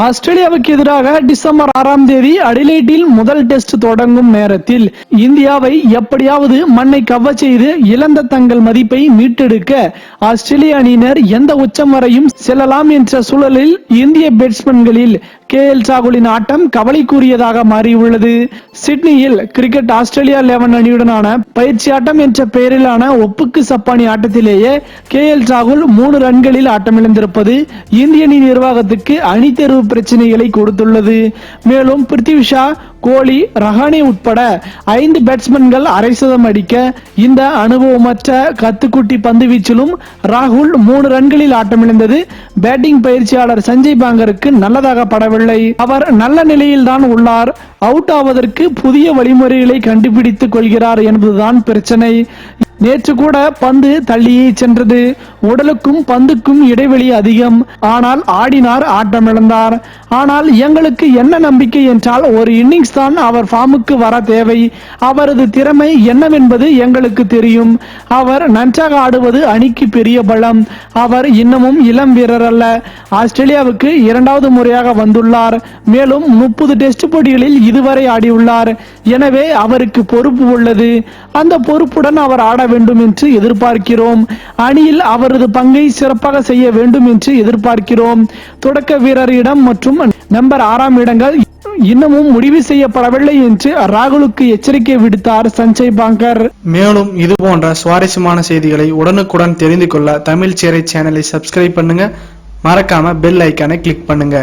ஆஸ்திரேலியாவுக்கு எதிராக டிசம்பர் ஆறாம் தேதி அடிலைட்டில் முதல் டெஸ்ட் தொடங்கும் நேரத்தில் இந்தியாவை எப்படியாவது மண்ணை கவ செய்து இழந்த தங்கள் மதிப்பை மீட்டெடுக்க ஆஸ்திரேலிய அணியினர் எந்த உச்சம் வரையும் செல்லலாம் என்ற சூழலில் இந்திய பேட்ஸ்மேன்களில் கே எல் சாகுலின் ஆட்டம் கவலைக்குரியதாக மாறியுள்ளது. சிட்னியில் கிரிக்கெட் ஆஸ்திரேலியா லெவன் அணியுடனான பயிற்சி ஆட்டம் என்ற பெயரிலான ஒப்புக்கு சப்பானி ஆட்டத்திலேயே கே எல் சாகுல் மூணு ரன்களில் ஆட்டமிழந்திருப்பது இந்திய அணி நிர்வாகத்துக்கு அணி தேர்வு பிரச்சனைகளை கொடுத்துள்ளது. மேலும் பிருத்திவி ஷா கோலி ரஹானே உட்பட ஐந்து பேட்ஸ்மேன்கள் அரை சதம் அடிக்க இந்த அனுபவமற்ற கத்துக்குட்டி பந்து வீச்சிலும் ராகுல் மூணு ரன்களில் ஆட்டமிழந்தது. பேட்டிங் பயிற்சியாளர் சஞ்சய் பாங்கருக்கு நல்லதாக படவில்லை. அவர் நல்ல நிலையில் தான் உள்ளார். அவுட் ஆவதற்கு புதிய வழிமுறைகளை கண்டுபிடித்துக் கொள்கிறார் என்பதுதான் பிரச்சனை. நேற்று கூட பந்து தள்ளியே சென்றது. உடலுக்கும் பந்துக்கும் இடைவெளி அதிகம். ஆனால் ஆடினார் ஆட்டமிழந்தார். ஆனால் எங்களுக்கு என்ன நம்பிக்கை என்றால் ஒரு இன்னிங்ஸ் தான் அவர் ஃபார்முக்கு வர தேவை. அவரது திறமை என்னவென்பது எங்களுக்கு தெரியும். அவர் நன்றாக ஆடுவது அணிக்கு பெரிய பலம். அவர் இன்னமும் இளம் வீரர் அல்ல. ஆஸ்திரேலியாவுக்கு இரண்டாவது முறையாக வந்துள்ளார். மேலும் முப்பது டெஸ்ட் போட்டிகளில் இதுவரை ஆடியுள்ளார். எனவே அவருக்கு பொறுப்பு உள்ளது. அந்த பொறுப்புடன் அவர் ஆட வேண்டும் என்று எதிர்பார்க்கிறோம். அணியில் அவர் அவரது பங்கை சிறப்பாக செய்ய வேண்டும் என்று எதிர்பார்க்கிறோம். தொடக்க வீரரிடம் மற்றும் நம்பர் ஆறாம் இடங்கள் இன்னமும் முடிவு செய்யப்படவில்லை என்று ராகுலுக்கு எச்சரிக்கை விடுத்தார் சஞ்சய் பாங்கர். மேலும் இது போன்ற சுவாரஸ்யமான செய்திகளை உடனுக்குடன் தெரிந்து கொள்ள தமிழ் சேரை சேனலை சப்ஸ்கிரைப் பண்ணுங்க. மறக்காம பெல் ஐக்கானை கிளிக் பண்ணுங்க.